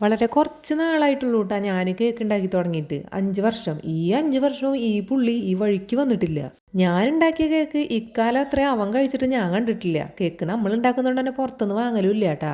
വളരെ കുറച്ച് നാളായിട്ടുള്ളൂ കേട്ടോ ഞാൻ കേക്ക് ഉണ്ടാക്കി തുടങ്ങിയിട്ട്. അഞ്ച് വർഷം. ഈ അഞ്ച് വർഷവും ഈ പുള്ളി ഈ വഴിക്ക് വന്നിട്ടില്ല. ഞാൻ ഉണ്ടാക്കിയ കേക്ക് ഇക്കാലം അത്ര അവൻ കഴിച്ചിട്ട് ഞാൻ കണ്ടിട്ടില്ല. കേക്ക് നമ്മൾ ഉണ്ടാക്കുന്നതുകൊണ്ട് തന്നെ പുറത്തുനിന്ന് വാങ്ങലും ഇല്ല കേട്ടാ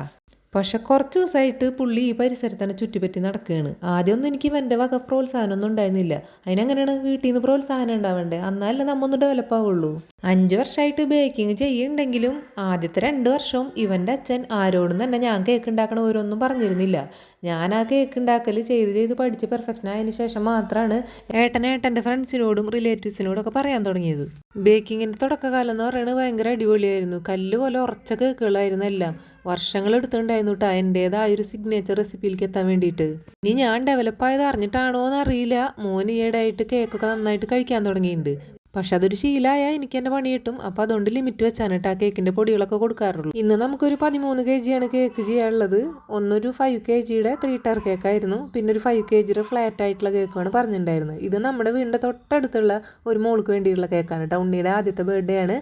പക്ഷെ കുറച്ച് ദിവസമായിട്ട് പുള്ളി ഈ പരിസരത്ത് തന്നെ ചുറ്റിപ്പറ്റി നടക്കുകയാണ്. ആദ്യമൊന്നും എനിക്ക് ഇവന്റെ വക പ്രോത്സാഹനമൊന്നും ഉണ്ടായിരുന്നില്ല. അതിനെങ്ങനെയാണ് വീട്ടിൽ നിന്ന് പ്രോത്സാഹനം ഉണ്ടാവേണ്ടത്? എന്നാലേ നമ്മൊന്ന് ഡെവലപ്പ് ആവുള്ളൂ. അഞ്ച് വർഷമായിട്ട് ബേക്കിംഗ് ചെയ്യുന്നുണ്ടെങ്കിലും ആദ്യത്തെ രണ്ട് വർഷവും ഇവന്റെ അച്ഛൻ ആരോടും തന്നെ ഞാൻ കേക്ക് ഉണ്ടാക്കണ ഓരോന്നും പറഞ്ഞിരുന്നില്ല. ഞാൻ ആ കേക്ക് ഉണ്ടാക്കൽ ചെയ്ത് ചെയ്ത് പഠിച്ച് പെർഫെക്ഷൻ ആയതിനു ശേഷം മാത്രമാണ് ഏട്ടൻ ഏട്ടന്റെ ഫ്രണ്ട്സിനോടും റിലേറ്റീവ്സിനോടും ഒക്കെ പറയാൻ തുടങ്ങിയത്. ബേക്കിങ്ങിന്റെ തുടക്കകാലം എന്ന് പറയുന്നത് ഭയങ്കര അടിപൊളിയായിരുന്നു. കല്ല് പോലെ ഉറച്ച കേക്കുകളായിരുന്നു എല്ലാം. വർഷങ്ങൾ എടുത്തിട്ടുണ്ടായിരുന്നു കേട്ടോ എന്റേതായ ഒരു സിഗ്നേച്ചർ റെസിപ്പിയിലേക്ക് എത്താൻ വേണ്ടിയിട്ട്. ഇനി ഞാൻ ഡെവലപ്പ് ആയത് അറിഞ്ഞിട്ടാണോ എന്ന് അറിയില്ല. മോൻ ഈയിടെയായിട്ട് കേക്കൊക്കെ നന്നായിട്ട് കഴിക്കാൻ തുടങ്ങിയിട്ടുണ്ട്. പക്ഷെ അതൊരു ശീലമായ എനിക്ക് എന്റെ പണി കിട്ടും. അപ്പോൾ അതുകൊണ്ട് ലിമിറ്റ് വെച്ചാണ് കേട്ടോ കേക്കിന്റെ പൊടികളൊക്കെ കൊടുക്കാറുള്ളൂ. ഇന്ന് നമുക്കൊരു പതിമൂന്ന് കെ ജിയാണ് കേക്ക് ചെയ്യാനുള്ളത്. ഒന്നൊരു ഫൈവ് കെ ജിയുടെ ത്രീ ടയർ കേക്കായിരുന്നു പിന്നെ ഒരു ഫൈവ് കെ ജിയുടെ ഫ്ലാറ്റ് ആയിട്ടുള്ള കേക്കാണ് പറഞ്ഞിട്ടുണ്ടായിരുന്നത്. ഇത് നമ്മുടെ വീടിന്റെ തൊട്ടടുത്തുള്ള ഒരു മോൾക്ക് വേണ്ടിയിട്ടുള്ള കേക്കാണ് കേട്ടോ. ഉണ്ണിയുടെ ആദ്യത്തെ ബർത്ത്ഡേ ആണ്.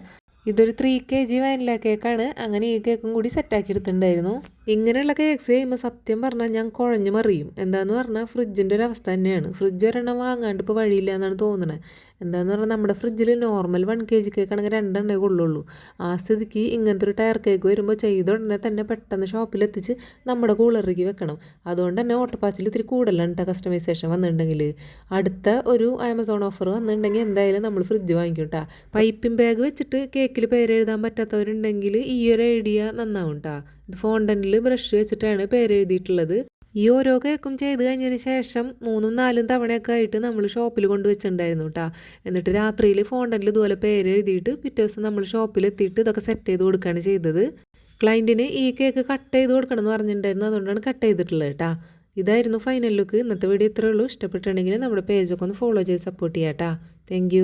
ഇതൊരു ത്രീ കെ ജി വാനില കേക്കാണ് അങ്ങനെ ഈ കേക്കും കൂടി സെറ്റാക്കി എടുത്തിട്ടുണ്ടായിരുന്നു. ഇങ്ങനെയുള്ള കേക്ക്സ് ചെയ്യുമ്പോൾ സത്യം പറഞ്ഞാൽ ഞാൻ കുഴഞ്ഞു മറിയും. എന്താന്ന് പറഞ്ഞാൽ ഫ്രിഡ്ജിന്റെ ഒരു അവസ്ഥ തന്നെയാണ്. ഫ്രിഡ്ജ് ഒരെണ്ണം വാങ്ങാണ്ട് ഇപ്പോൾ വഴിയില്ല എന്നാണ് തോന്നുന്നത് എന്താന്ന് പറഞ്ഞാൽ നമ്മുടെ ഫ്രിഡ്ജിൽ normal one K G cake ആണെങ്കിൽ രണ്ടെണ്ണേ കൊള്ളുള്ളൂ. ആ സ്ഥിതിക്ക് ഇങ്ങനത്തെ ഒരു ടയർ കേക്ക് വരുമ്പോൾ ചെയ്ത ഉടനെ തന്നെ പെട്ടെന്ന് ഷോപ്പിലെത്തിച്ച് നമ്മുടെ കൂളറിലേക്ക് വെക്കണം. അതുകൊണ്ട് തന്നെ ഓട്ടപ്പാച്ചിൽ ഇത്തിരി കൂടുതലാണ് കേട്ടോ കസ്റ്റമൈസേഷൻ വന്നിട്ടുണ്ടെങ്കിൽ അടുത്ത ഒരു ആമസോൺ ഓഫർ വന്നിട്ടുണ്ടെങ്കിൽ എന്തായാലും നമ്മൾ ഫ്രിഡ്ജ് വാങ്ങിക്കും കേട്ടോ പൈപ്പിംഗ് ബാഗ് വെച്ചിട്ട് കേക്കിൽ പേരെഴുതാൻ പറ്റാത്തവരുണ്ടെങ്കിൽ ഈ ഒരു ഐഡിയ നന്നാവും കേട്ടോ ഇത് ഫോണ്ടനിൽ ബ്രഷ് വെച്ചിട്ടാണ് പേരെഴുതിയിട്ടുള്ളത്. ഈ ഓരോ കേക്കും ചെയ്ത് കഴിഞ്ഞതിന് ശേഷം മൂന്നും നാലും തവണയൊക്കെ ആയിട്ട് നമ്മൾ ഷോപ്പിൽ കൊണ്ടുവച്ചിട്ടുണ്ടായിരുന്നു കേട്ടോ എന്നിട്ട് രാത്രിയിൽ ഫോണ്ടനിൽ ഇതുപോലെ പേര് എഴുതിയിട്ട് പിറ്റേ ദിവസം നമ്മൾ ഷോപ്പിലെത്തിയിട്ട് ഇതൊക്കെ സെറ്റ് ചെയ്ത് കൊടുക്കുകയാണ് ചെയ്തത്. ക്ലയന്റിന് ഈ കേക്ക് കട്ട് ചെയ്ത് കൊടുക്കണം എന്ന് പറഞ്ഞിട്ടുണ്ടായിരുന്നു. അതുകൊണ്ടാണ് കട്ട് ചെയ്തിട്ടുള്ളത് കേട്ടോ ഇതായിരുന്നു ഫൈനൽ ലുക്ക് ഇന്നത്തെ വീഡിയോ ഇത്രയേ ഉള്ളൂ. ഇഷ്ടപ്പെട്ടിട്ടുണ്ടെങ്കിൽ നമ്മുടെ പേജൊക്കെ ഒന്ന് ഫോളോ ചെയ്ത് സപ്പോർട്ട് ചെയ്യാം കേട്ടോ താങ്ക്